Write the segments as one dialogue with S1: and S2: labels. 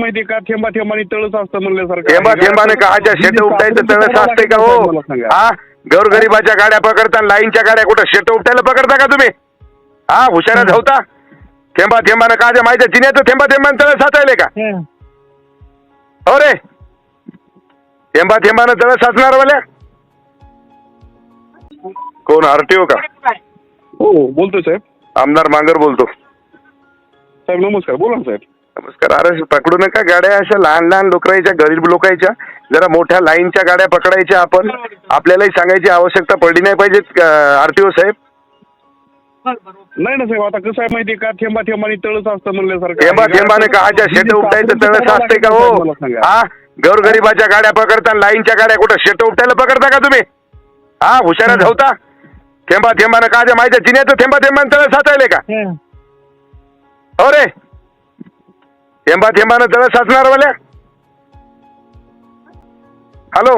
S1: माहिती का? थेंबा थेंबाने तळच असतं म्हणल्यासारखं.
S2: थेंबा थेंबाने काच्या शेट उपटायचं तळस असते का हो?
S1: मला सांगा.
S2: हा? गौरगरिबाच्या गाड्या पकडता लाईनच्या गाड्या कुठं? शेट उपटायला पकडता का तुम्ही? हा? हुशारा धावता? थेंबा थेंबानं काच्या माहिती चिन्याचं थेंबा थेंबानं तळस साचायले का?
S1: हं.
S2: हो रे. थेंबा थेंबानं तळस साचणार वाल्या? कोण आरटीओ का?
S1: हो बोलतोय साहेब.
S2: आमदार मांगर बोलतो.
S1: साहेब नमस्कार. बोला ना साहेब.
S2: नमस्कार अरे पकडू नका. गाड्या अशा लहान लहान लोकांच्या गरीब लोकांच्या जरा मोठ्या लाईनच्या गाड्या पकडायच्या आपण. आपल्यालाही सांगायची आवश्यकता पडली नाही पाहिजे आरटीओ साहेब.
S1: नाही ना साहेब आता कसं आहे माहिती का? थेंबा थेंबाने तळच असतं म्हणल्यासारखं.
S2: थेंबा थेंबाने काच्या शेट उपटायचं तळस असते का हो. हा? गौरगरिबाच्या गाड्या पकडता लाईनच्या गाड्या कुठं? शेट उपटायला पकडता का तुम्ही? हा हुशारा धावता. थेंबा थेंबानं काच्या माहिती चिन्याचं थेंबा थेंबानं तळस साचायले का? थेंबा थेंबानं तळस साचणार वाल्या हॅलो.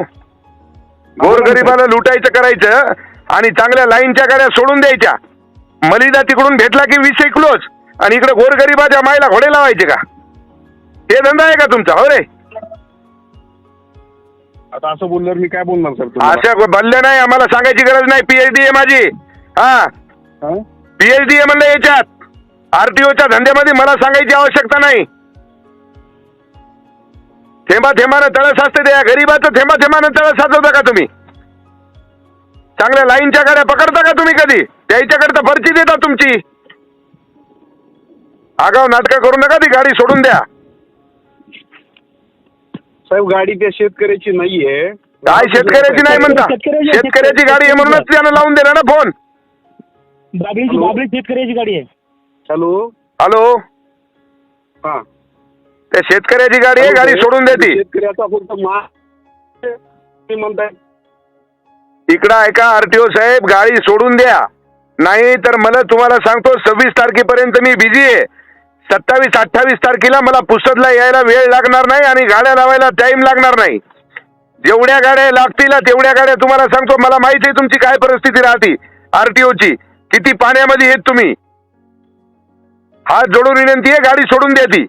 S2: गोरगरिबाला लुटायचं करायचं आणि चांगल्या लाईनच्या गाड्या सोडून द्यायच्या. मलिदा तिकडून भेटला की विषय क्लोज आणि इकडे गोरगरिबाच्या मायला घोडे लावायचे का? ते धंदा आहे का तुमचा? हो रे.
S1: आता असं बोलल्यावर मी काय बोलणार तुम्हाला?
S2: अशा बदल्या नाही आम्हाला सांगायची गरज नाही. पीएचडी आहे माझी. हा.
S1: हं?
S2: पीएचडी आहे म्हणलं याच्यात. आरटीओच्या धंद्यामध्ये मला सांगायची आवश्यकता नाही. थेंबा थेंबानं तळस असते त्या गरीबाचं थेंबा थेंबानं तळस साचवता का तुम्ही? चांगल्या लाईनच्या गाड्या पकडता का तुम्ही कधी? त्याच्याकडे पर्ची देता तुमची. आगाव नाटकं करू नका ती गाडी सोडून द्या.
S1: साहेब गाडी त्या शेतकऱ्याची नाहीये.
S2: काय शेतकऱ्याची नाही म्हणता? शेतकऱ्याची गाडी आहे म्हणूनच त्यानं लावून देणार ना फोन.
S3: बाबळीची
S1: हॅलो?
S3: बाबळी शेतकऱ्याची गाडी आहे.
S1: हॅलो?
S2: हॅलो?
S1: हा.
S2: त्या शेतकऱ्याची गाडी आहे गाडी सोडून देते
S1: शेतकऱ्याचा फक्त मा तुम्ही म्हणताय.
S2: इकडं ऐका आरटीओ साहेब गाडी सोडून द्या. नाही तर मला तुम्हाला सांगतो सव्वीस तारखेपर्यंत मी बिझी आहे. सत्तावीस अठ्ठावीस तारखेला मला पुसदला यायला वेळ लागणार नाही आणि गाड्या लावायला टाइम लागणार नाही. जेवढ्या गाड्या लागतील तेवढ्या गाड्या तुम्हाला सांगतो मला माहिती आहे तुमची काय परिस्थिती राहते आरटीओची किती पाण्यामध्ये येत तुम्ही? हात जोडून विनंती आहे गाडी सोडून द्या ती.